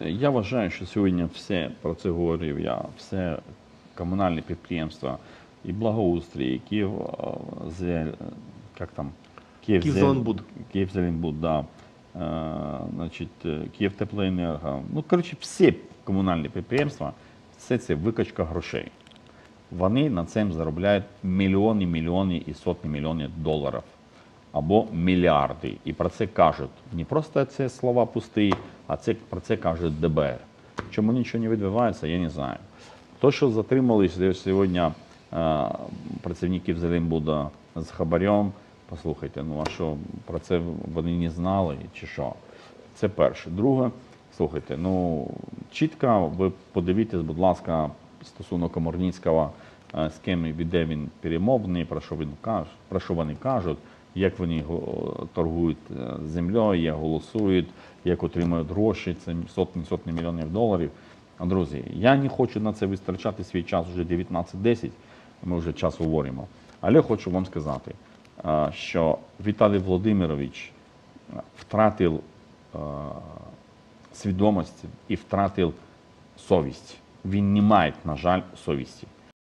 Я вважаю, що сьогодні все про це говорив я, все комунальні підприємства і благоустрій, і Київ, е, як там, Київ, Київзеленбуд. Київзеленбуд, да. Е, значить, е, Київтеплоенерго. Ну, коротше, всі комунальні підприємства, все це викачка грошей. Вони на цим заробляють мільйони, мільйони і сотні мільйонів доларів або мільярди. І про це кажуть. Не просто це слова пусті, а це про це каже ДБР. Чому нічого не відбувається, я не знаю. То, що затримались сьогодні е, працівників Зелімбуда з хабарем, послухайте, ну а що про це вони не знали чи що? Це перше. Друге, слухайте, ну чітко ви подивіться, будь ласка, стосовно Комарницького, е, з ким і де він перемовний, про що він каже, про що вони кажуть, як вони торгують е, землею, як голосують, як отримують гроші, це сотні сотні мільйонів доларів. Друзі, я не хочу на це витрачати свій час вже 19.10, ми вже час говоримо. Але хочу вам сказати, е, що Віталій Володимирович е, втратив свідомості і втратив совість. Він не має, на жаль, совісті.